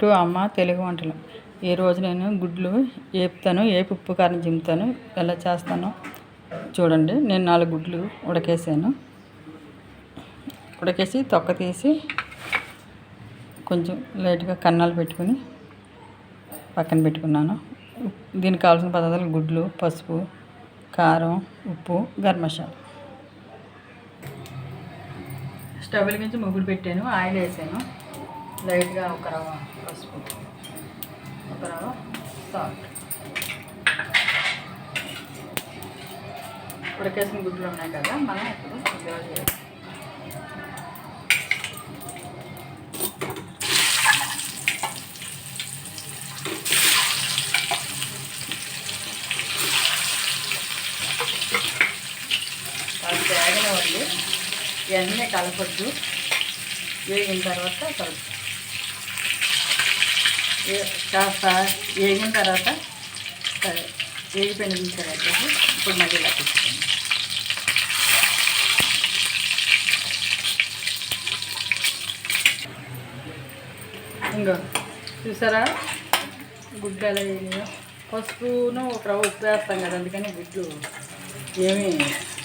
To అమ్మ తెలుగు వంటలు. ఈరోజు నేను గుడ్లు వేపుతాను వేపు ఉప్పు కారం జిమ్ముతాను ఎలా చేస్తానో చూడండి. నేను నాలుగు గుడ్లు ఉడకేసాను. ఉడకేసి తొక్క తీసి కొంచెం లైట్గా కన్నాలు పెట్టుకుని పక్కన పెట్టుకున్నాను. దీనికి కావాల్సిన పదార్థాలు గుడ్లు పసుపు కారం ఉప్పు గరం మసాలా. స్టవ్ వెలిగించి ముగ్గురు పెట్టాను ఆయిల్ వేసాను. లైట్గా ఒక రవ పసుపు. ఒక రవ సాల్ట్. ఉడకేసిన గుడ్లు ఉన్నాయి కదా మనం ఇప్పుడు ఇందులో చేయాలి కాస్త వాళ్ళు ఇవన్నీ కలపొద్దు. వేగిన తర్వాత కలుపు కాస్త వేగిన తర్వాత వేగిపోయిన తర్వాత ఇప్పుడు మళ్ళీ ఇలా తిప్పుకోండి ఇంకో చూసారా? గుడ్లు ఎలా పసుపును ఒక రవ్వ ఉప్పు వేస్తాం కదా అందుకని గుడ్లు ఏమీ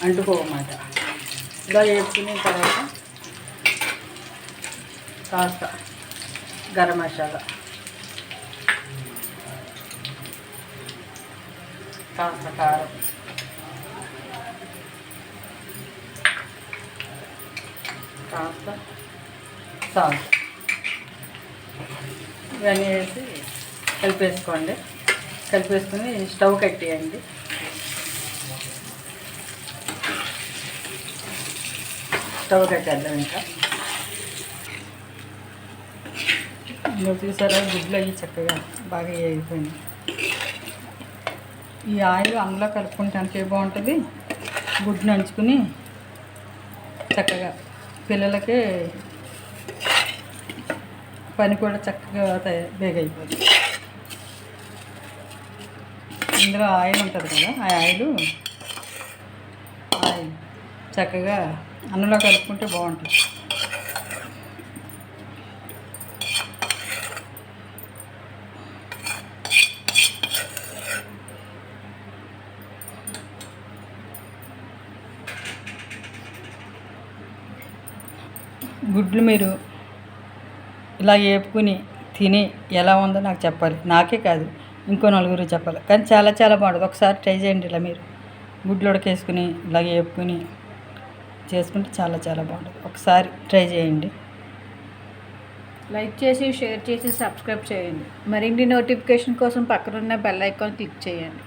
అంటుకోవన్నమాట ఇలా వేసుకున్న తర్వాత కాస్త గరం మసాలా. కాస్త కారం. కాస్త సాల్ట్. ఇవన్నీ వేసి కలిపేసుకోండి. కలిపేసుకుని స్టవ్ కట్టేయండి. స్టవ్ కట్టేద్దాం ఇంకా. నువ్వు చూసారా గుడ్లు అవి చక్కగా బాగా అయిపోయింది ఈ ఆయిల్ అందులో కలుపుకుంటే అంతే బాగుంటుంది. గుడ్డు నంచుకుని చక్కగా పిల్లలకి పని కూడా చక్కగా తయ- బేగైపోతుంది ఇందులో ఆయిల్ ఉంటుంది కదా ఆ ఆయిల్ ఆయిల్ చక్కగా అన్నంలో కలుపుకుంటే బాగుంటుంది. గుడ్లు మీరు ఇలా వేపుకుని తిని ఎలా ఉందో నాకు చెప్పాలి. నాకే కాదు ఇంకో నలుగురు చెప్పాలి. కానీ చాలా చాలా బాగుంటుంది. ఒకసారి ట్రై చేయండి ఇలా మీరు. గుడ్లు ఉడకేసుకుని ఇలా వేపుకుని చేసుకుంటే చాలా చాలా బాగుంటుంది. ఒకసారి ట్రై చేయండి. లైక్ చేసి షేర్ చేసి సబ్స్క్రైబ్ చేయండి. మరిన్ని నోటిఫికేషన్ కోసం పక్కనున్న బెల్ ఐకాన్ క్లిక్ చేయండి.